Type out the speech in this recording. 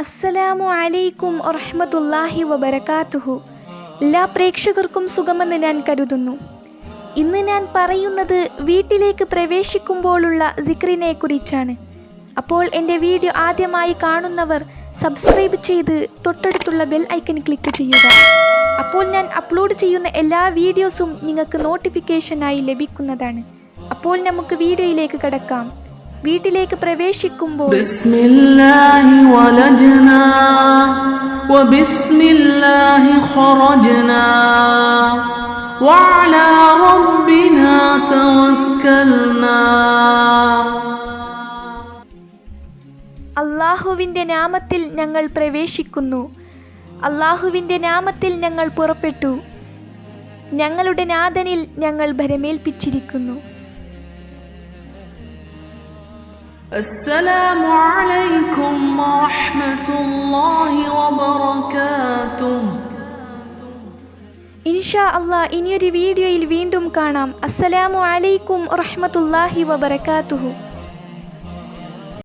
അസ്സലാമു അലൈക്കും വറഹമത്തല്ലാഹി വബറകാതുഹു. എല്ലാ പ്രേക്ഷകർക്കും സുഖമെന്ന് ഞാൻ കരുതുന്നു. ഇന്ന് ഞാൻ പറയുന്നത് വീട്ടിലേക്ക് പ്രവേശിക്കുമ്പോഴുള്ള സിക്രിനെ കുറിച്ചാണ് അപ്പോൾ എന്റെ വീഡിയോ ആദ്യമായി കാണുന്നവർ സബ്സ്ക്രൈബ് ചെയ്ത് തൊട്ടടുത്തുള്ള ബെൽ ഐക്കൺ ക്ലിക്ക് ചെയ്യുക. അപ്പോൾ ഞാൻ അപ്ലോഡ് ചെയ്യുന്ന എല്ലാ വീഡിയോസും നിങ്ങൾക്ക് നോട്ടിഫിക്കേഷനായി ലഭിക്കുന്നതാണ്. അപ്പോൾ നമുക്ക് വീഡിയോയിലേക്ക് കടക്കാം. വീട്ടിലേക്ക് പ്രവേശിക്കുമ്പോൾ അള്ളാഹുവിന്റെ നാമത്തിൽ ഞങ്ങൾ പ്രവേശിക്കുന്നു. അള്ളാഹുവിന്റെ നാമത്തിൽ ഞങ്ങൾ പുറപ്പെട്ടു. ഞങ്ങളുടെ നാഥനിൽ ഞങ്ങൾ ഭരമേൽപ്പിച്ചിരിക്കുന്നു. السلام عليكم ورحمة الله وبركاته ഇൻഷാ അള്ളാ ഇനിയൊരു വീഡിയോയിൽ വീണ്ടും കാണാം അസ്സലാമു അലൈക്കും റഹ്മത്തുള്ളാഹി വബറകാതുഹു